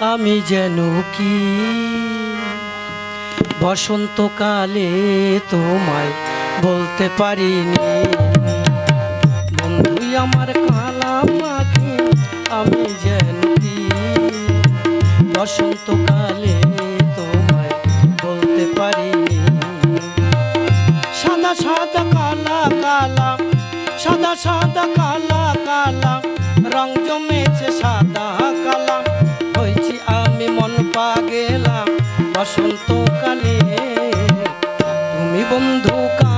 আমি যেন কি? বসন্তকালে তোমায় বলতে পারিনি। বন্ধুই আমার কালা পাখি আমি যেন কি? বসন্তকালে তোমায় বলতে পারিনি। সাদা সাদা কালা কালা সাদা সাদা কালা কালা রং জমেছে আমি মন পা গেলাম বসন্তকালে। তুমি বন্ধু কালা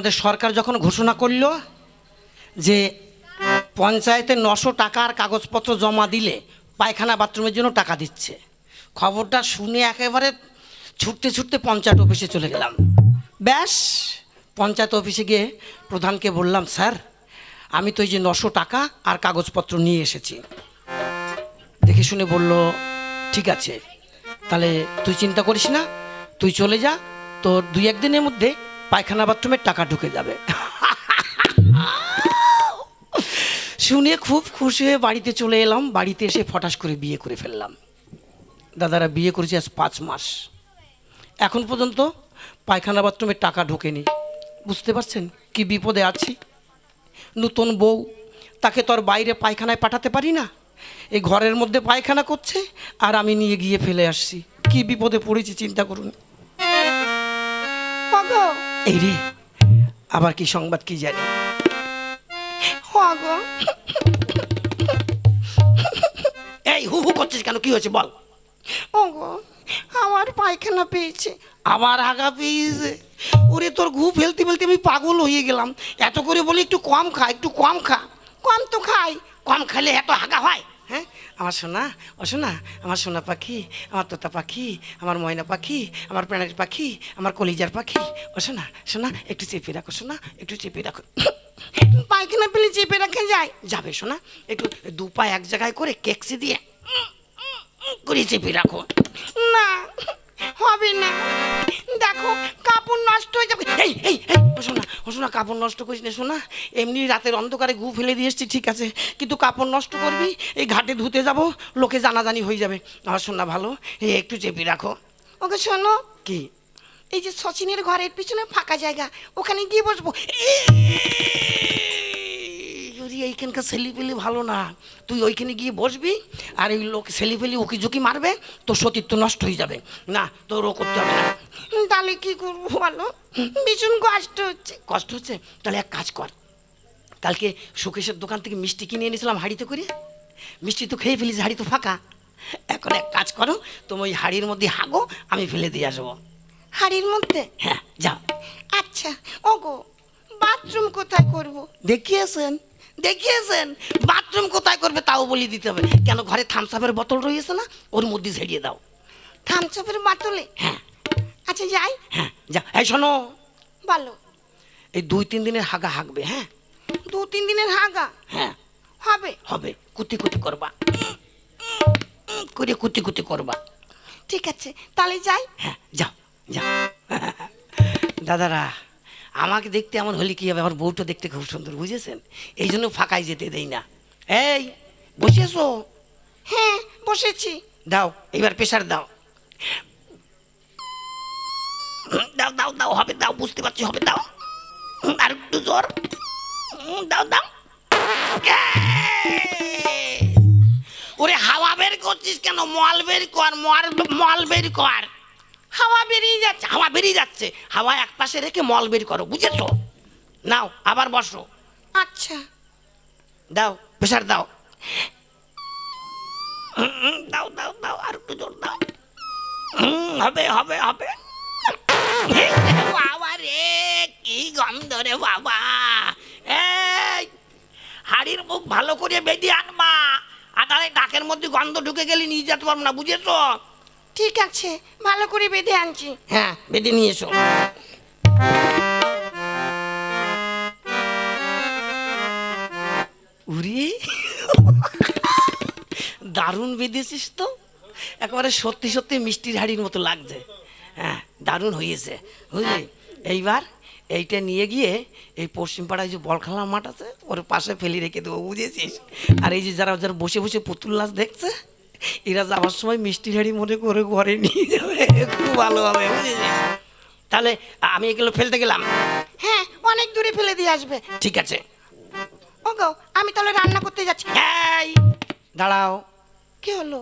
আমাদের সরকার যখন ঘোষণা করল যে পঞ্চায়েতে নশো টাকার কাগজপত্র জমা দিলে পায়খানা বাথরুমের জন্য টাকা দিচ্ছে, খবরটা শুনে একেবারে ছুটতে ছুটতে পঞ্চায়েত অফিসে চলে গেলাম। ব্যাস, পঞ্চায়েত অফিসে গিয়ে প্রধানকে বললাম, স্যার, আমি তো এই যে নশো টাকা আর কাগজপত্র নিয়ে এসেছি। দেখে শুনে বলল, ঠিক আছে, তাহলে তুই চিন্তা করিস না, তুই চলে যা, তোর দুই একদিনের মধ্যে পায়খানা বাথরুমে টাকা ঢুকে যাবে। শুনে খুব খুশি হয়ে বাড়িতে চলে এলাম। বাড়িতে এসে ফটাস করে বিয়ে করে ফেললাম। দাদারা বিয়ে করেছে আজ পাঁচ মাস। এখন পর্যন্ত পায়খানা বাথরুমে টাকা ঢোকেনি। বুঝতে পারছেন কি বিপদে আছি? নতুন বউ, তাকে তো আর বাইরে পায়খানায় পাঠাতে পারি না। এই ঘরের মধ্যে পায়খানা করছে আর আমি নিয়ে গিয়ে ফেলে আসছি। কি বিপদে পড়েছি চিন্তা করুন। এই রে আবার কি সংবাদ কি জানি? এই হু হু করছিস কেন? কি হয়েছে বল। ওগো আমার পায়খানা পেয়েছে। আবার আগা পেয়েছে। ওরে তোর ঘু ফেলতে ফেলতে আমি পাগল হয়ে গেলাম। এত করে বলি একটু কম খা একটু কম খা। কম তো খাই। কম খেলে এত হাগা হয়? হ্যাঁ? আমার সোনা অসোনা আমার সোনা পাখি, আমার তোতা পাখি, আমার ময়না পাখি, আমার প্রাণের পাখি, আমার কলিজার পাখি। অসোনা সোনা একটু চেপে রাখো, সোনা, একটু চেপে রাখো। পায়খানা পেলে চেপে রাখে যায়। যাবে সোনা, একটু দু পা এক জায়গায় করে কেকসি দিয়ে করে চেপে রাখো। না। হবে না। দেখো কাপড় নষ্ট হয়ে যাবে। এই এই শোনা শোনা কাপড় নষ্ট করিস না শোনা। এমনি রাতের অন্ধকারে গু ফেলে দিয়ে এসছি ঠিক আছে। কিন্তু কাপড় নষ্ট করবি এই ঘাটে ধুতে যাব লোকে জানাজানি হয়ে যাবে। আমার শোনা ভালো এই একটু চেপে রাখো। ওকে শোনো। কি? এই যে সচিনের ঘরের পিছনে ফাঁকা জায়গা ওখানে গিয়ে বসবো। এইখানকার ছেলিপেলি ভালো না। তুই ওইখানে গিয়ে বসবি আর এই লোক ছেলিপেলি উকি ঝুঁকি মারবে তোর সতীত্ব নষ্ট হয়ে যাবে। না তোর ও করতে হবে না। তাহলে কি করব বলো? ভীষণ কষ্ট হচ্ছে। কষ্ট হচ্ছে? তাহলে এক কাজ কর। কালকে সুকেশের দোকান থেকে মিষ্টি কিনে এনেছিলাম হাঁড়িতে করে। মিষ্টি তো খেয়ে ফেলিস হাঁড়ি তো ফাঁকা। এখন এক কাজ করো তুমি ওই হাঁড়ির মধ্যে হাগো আমি ফেলে দিয়ে আসব। হাড়ির মধ্যে? হ্যাঁ যাও। আচ্ছা ওগো বাথরুম কোথায় করব? দেখিয়েছেন। দেখিয়েছেন? বাথরুম কোথায় করবে তাও বলে দিতে হবে। কেন ঘরে থামসাপের বোতল রয়েছে না? ওর মধ্যে ঝেড়িয়ে দাও। থামচাপের বাতলে? হ্যাঁ। আচ্ছা যাই। হ্যাঁ যা এই শোনো। বলো। এই দুই তিন দিনের হাগা হাগবে হ্যাঁ? দু তিন দিনের হাগা? হ্যাঁ। হবে? হবে। কুতি কুতি করবা। করে কুতি কুতি করবা। ঠিক আছে তাহলে যাই। হ্যাঁ যাও যাও। দাদারা আমাকে দেখতে এমন হলে কি হবে? আমার বউটা দেখতে খুব সুন্দর বুঝেছেন? এই জন্য ফাঁকায় যেতে দেই না। এই বসেছো? হ্যাঁ বসেছি। দাও এবার প্রেশার দাও। দাও দাও দাও হবে দাও বুঝতে পারছি হবে দাও। আর একটু জোর। দাও দাও। ওরে হাওয়া বের করছিস কেন? মল বের কর মল মল বের কর। হাওয়া বেরিয়ে যাচ্ছে হাওয়া বেরিয়ে যাচ্ছে। হাওয়া এক পাশে রেখে মল বের করো বুঝেছ? নাও আবার বসো। আচ্ছা। দাও প্রেশার দাও। দাও দাও দাও আর একটু জোর দাও। হবে হবে হবে। বাবা রে কি গন্ধ রে বাবা। এই হাড়ির মুখ ভালো করে বেঁধে আনবা আর ডাকের মধ্যে গন্ধ ঢুকে গেলে নিয়ে যেতে পারব না বুঝেছ? ঠিক আছে, ভালো করে বেঁধে আনছি। হ্যাঁ বেঁধে নিয়ে এসো। উরি, দারুণ বেঁধেছিস তো। একেবারে সত্যি সত্যি মিষ্টির হাড়ির মতো লাগছে। হ্যাঁ দারুণ হয়েছে। বুঝলি? এইবার এইটা নিয়ে গিয়ে এই পশ্চিম পাড়ায় যে বল খেলার মাঠ আছে, ওর পাশে ফেলে রেখে দেবো, বুঝেছিস? আর এই যে যারা যারা বসে বসে পুতুল নাচ দেখছে এরা যাওয়ার সময় মিষ্টি হাড়ি মনে করে ঘরে নিয়ে যাবে। খুব ভালো হবে তাহলে আমি এগুলো ফেলতে গেলাম। হ্যাঁ অনেক দূরে ফেলে দিয়ে আসবে। ঠিক আছে। ওগো আমি তাহলে রান্না করতে যাচ্ছি। এই দাঁড়াও। কি হলো?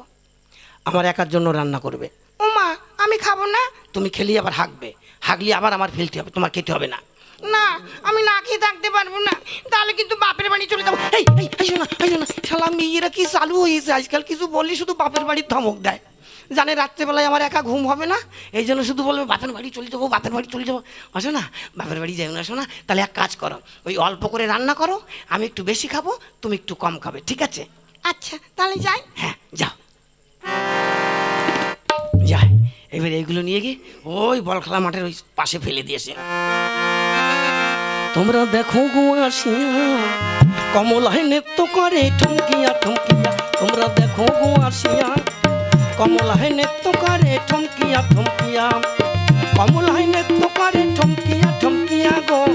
আমার একার জন্য রান্না করবে। ওমা আমি খাব না? তুমি খেলি আবার হাঁকবে হাঁকলি আবার আমার ফেলতে হবে তোমার খেতে হবে না। না আমি না খেয়ে থাকতে পারব না। তাহলে কিন্তু বাপের বাড়ি চলে যাব। এই এই এই শোনা এই শোনা শালা মেয়েরা কি চালু হয়েছে আজকাল কিছু বললি শুধু বাপের বাড়ির ধমক দেয়। জানে রাত্রেবেলায় আমার একা ঘুম হবে না? এই জন্য শুধু বলবে বাপের বাড়ি চলে যাব বাপের বাড়ি চলে যাব। আসো না বাপের বাড়ি যাই না শোনা তাহলে এক কাজ করো ওই অল্প করে রান্না করো আমি একটু বেশি খাব তুমি একটু কম খাবে ঠিক আছে? আচ্ছা তাহলে যাই। হ্যাঁ যাও। যাই এবার এইগুলো নিয়ে গিয়ে ওই বল খেলা মাঠের ওই পাশে ফেলে দিয়েছে। তোমরা দেখো গো আসিয়া। কমলায় নৃত্য করে ঠমকিয়া ঠমকিয়া। তোমরা দেখো গো আসিয়া। কমলায় নৃত্য করে ঠমকিয়া ঠমকিয়া। কমলায় নৃত্য করে ঠমকিয়া ঠমকিয়া গো।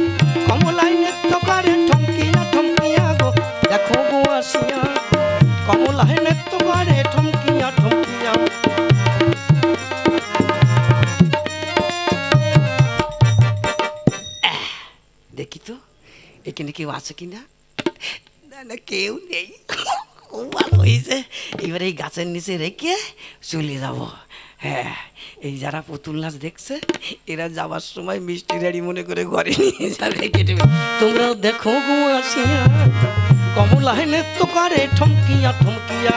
কমলায় নৃত্য করে ঠমকিয়া ঠমকিয়া গো। দেখো গো আসিয়া। কমলায় নৃত্য কেউ আছে কি না না কেউ নেই খুব ভালো হয়েছে এবার এই গাছের নিচে রেখে চলে যাব হ্যাঁ এই যারা পুতুল নাচ দেখছে এরা যাওয়ার সময় মিষ্টি রেডি মনে করে ঘরে নিয়ে যাবে কেটে তোমরাও দেখো গো আসিয়া কমলা হেনে তো করে ঠমকিয়া ঠমকিয়া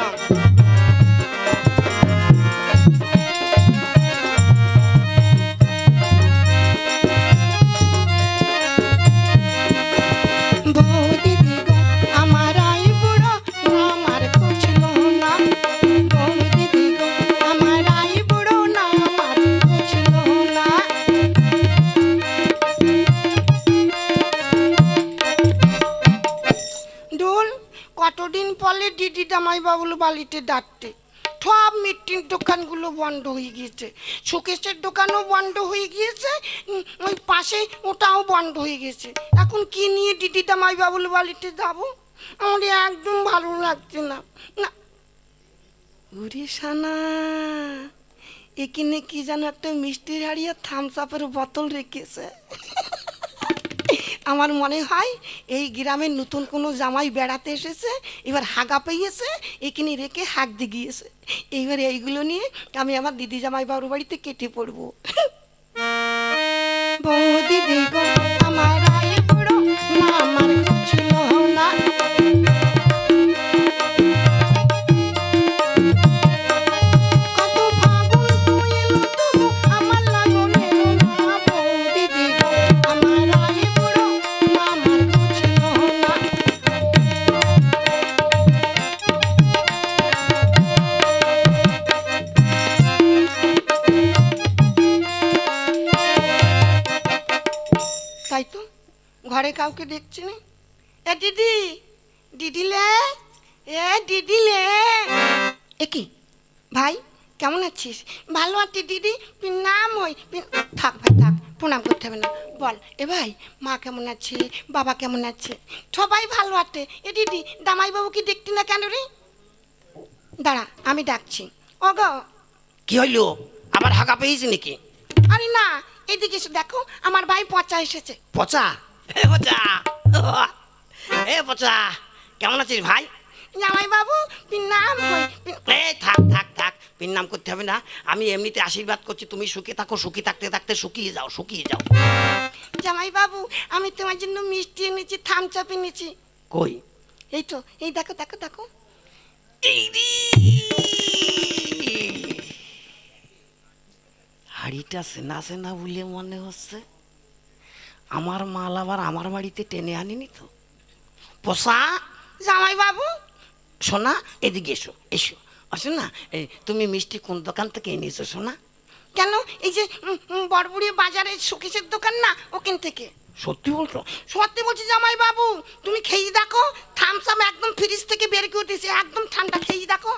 বালিতে ডাকতে। সব মিষ্টির দোকানগুলো বন্ধ হয়ে গিয়েছে। শোকেশের দোকানও বন্ধ হয়ে গিয়েছে ওই পাশে ওটাও বন্ধ হয়ে গেছে এখন কি নিয়ে দিদিটা মাই বাবুল বালিতে যাব? আমার একদম ভালো লাগছে না। না। এখানে কি যেন একটা মিষ্টির হাড়িয়া থামস আপের বোতল রেখেছে। আমার মনে হয় এই গ্রামের নতুন কোনো জামাই বেড়াতে এসেছে, এবার হাগা পেয়েছে এখানে রেখে হাঁক দিয়ে গিয়েছে। এইবার এইগুলো নিয়ে আমি আমার দিদি জামাই বাবুর বাড়িতে কেটে পড়ব। বৌদি গো কাউকে দেখছি না? এ দিদি দিদিলে এ দিদিলে এ কি? ভাই কেমন আছিস? ভালো আছি দিদি নাম ওই থাক ভাই থাক প্রণাম করতে হবে না। বল এ ভাই মা কেমন আছে? বাবা কেমন আছে? সবাই ভালো আছে। এ দিদি দামাইবাবু কি দেখতি না কেন রে? দাঁড়া আমি ডাকছি। ও ওগো। কি হইল? আবার হাঁকা পেয়েছি নাকি? আরে না এদিকে এসে দেখো আমার ভাই পচা এসেছে। পচা? পচা পচা কেমন আছিস ভাই? জামাই বাবু নাম এ থাক থাক থাক পিন নাম করতে হবে না। আমি এমনিতে আশীর্বাদ করছি তুমি সুখে থাকো সুখী থাকতে থাকতে শুকিয়ে যাও শুকিয়ে যাও। জামাই বাবু আমি তোমার জন্য মিষ্টি এনেছি থামচাপ এনেছি। কই? এই তো এই দেখো দেখো দেখো। এই। হাড়িটা সেনা সেনা বলে মনে হচ্ছে। আমার মাল আবার আমার বাড়িতে টেনে আনিনি তো। পোষা জামাই বাবু সোনা, এদিকে এসো এসো। আসো না, এই তুমি মিষ্টি কোন দোকান থেকে এনেছো সোনা? কেন? এই যে বড়বুড়ি বাজারে শোকেশের দোকান না, ওখান থেকে। সত্যি বলছো? সত্যি বলছি জামাই বাবু তুমি খেয়ে দেখো থামসাম একদম ফ্রিজ থেকে বের করে দিয়েছে, একদম ঠান্ডা, খেয়ে দেখো।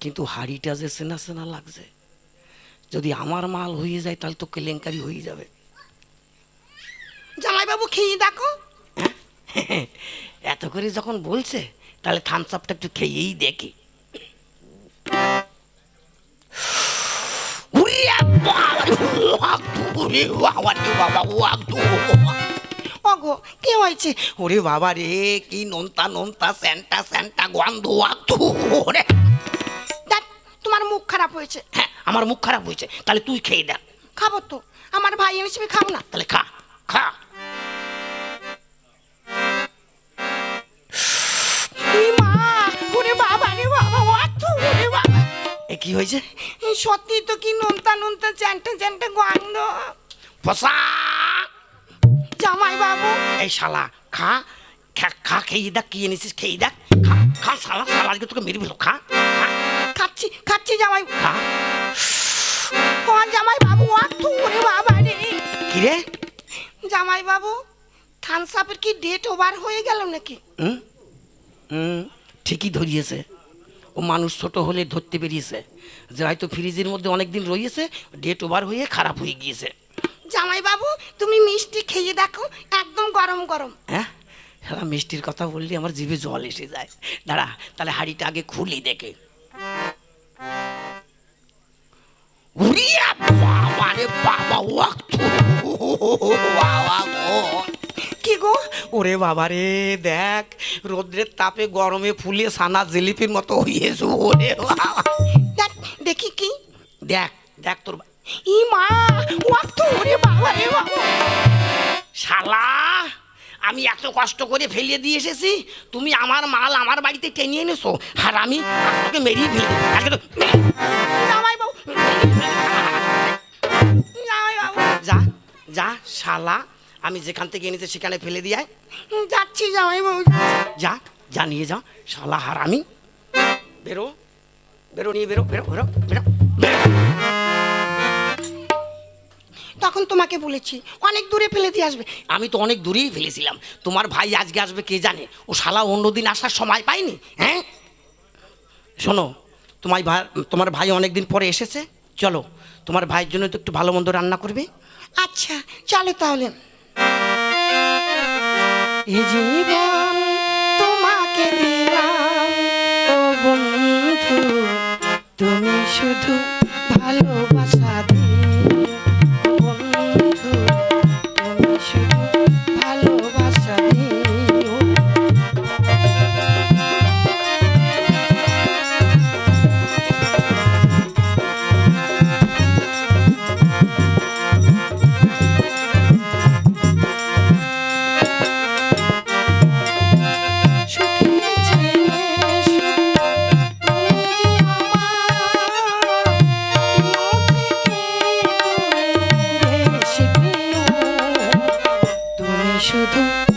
কিন্তু হাড়িটা যে সেনা সেনা লাগছে। যদি আমার মাল হয়ে যায়, তাহলে তো কেলেঙ্কারি হয়ে যাবে। জামাই বাবু খেয়ে দেখো। এত করে যখন বলছে তাহলে থামস আপটা একটু খেয়েই দেখি। ওগো কি হয়েছে? ওরে বাবা রে কি নোনতা নোনতা স্যান্টা স্যান্টা গন্ধ ওরে। দেখ তোমার মুখ খারাপ হয়েছে। হ্যাঁ আমার মুখ খারাপ হয়েছে। তাহলে তুই খেয়ে দেখ। খাব তো। আমার ভাই হিসেবে খাব না। তাহলে খা খা। কি হয়েছে? সত্যি তো কি নোনতা নোনতা চ্যান্টা চ্যান্টা গন্ধ? ফসা জামাই বাবু এই শালা খা। খা খা খেয়ে দেখ কি এনেছিস খেয়ে দেখ। খা খা শালা শালা আজকে তোকে মেরে ফেলো খা খাচ্ছি খাচ্ছি জামাই। খা। ও জামাই বাবু ওরে বাবা রে। কি রে? জামাই বাবু থামস আপের কি ডেট ওভার হয়ে গেল নাকি? হুম? হুম ঠিকই ধরিয়েছে। ও মানুষ ছোট হলে ধরতে পেরিয়েছে যে হয়তো ফ্রিজের মধ্যে অনেক দিন রয়েছে ডেট ওভার হয়ে খারাপ হয়ে গিয়েছে। জামাই বাবু তুমি মিষ্টি খেয়ে দেখো একদম গরম গরম। হ্যাঁ? সারা মিষ্টির কথা বললে আমার জিভে জল এসে যায়। দাঁড়া তাহলে হাড়িটা আগে খুলি দেখে। উড়িয়া বাবা রে বাবা ওয়াক্ত বাবা গো। কি গো? ওরে বাবা রে দেখ রোদ্রের তাপে গরমে ফুলে সানা জিলিপির মতো হয়েছে ওরে বাবা। দেখ কি? দেখ দেখ তোর ই মা শালা, আমি এত কষ্ট করে ফেলিয়ে দিয়ে এসেছি, তুমি আমার মাল আমার বাড়িতে টেনে এনেছো, আর আমি তোকে মেরিয়ে ফেলে। আজকে তো যা যা, শালা, আমি যেখান থেকে এনেছি সেখানে ফেলে দিয়ে। যাচ্ছি জামাই বাবু। যা যা নিয়ে যা শালা হারামি বেরো। বেরো নিয়ে বেরো বেরো বেরো বেরো। তখন তোমাকে বলেছি অনেক দূরে ফেলে দিয়ে আসবে। আমি তো অনেক দূরেই ফেলেছিলাম। তোমার ভাই আজকে আসবে কে জানে? ও শালা অন্যদিন আসার সময় পায়নি হ্যাঁ? শোনো তোমার ভাই তোমার ভাই অনেক দিন পরে এসেছে। চলো তোমার ভাইয়ের জন্য তো একটু ভালো মন্দ রান্না করবে। আচ্ছা চলো তাহলে। শুধু ভালোবাসা 主动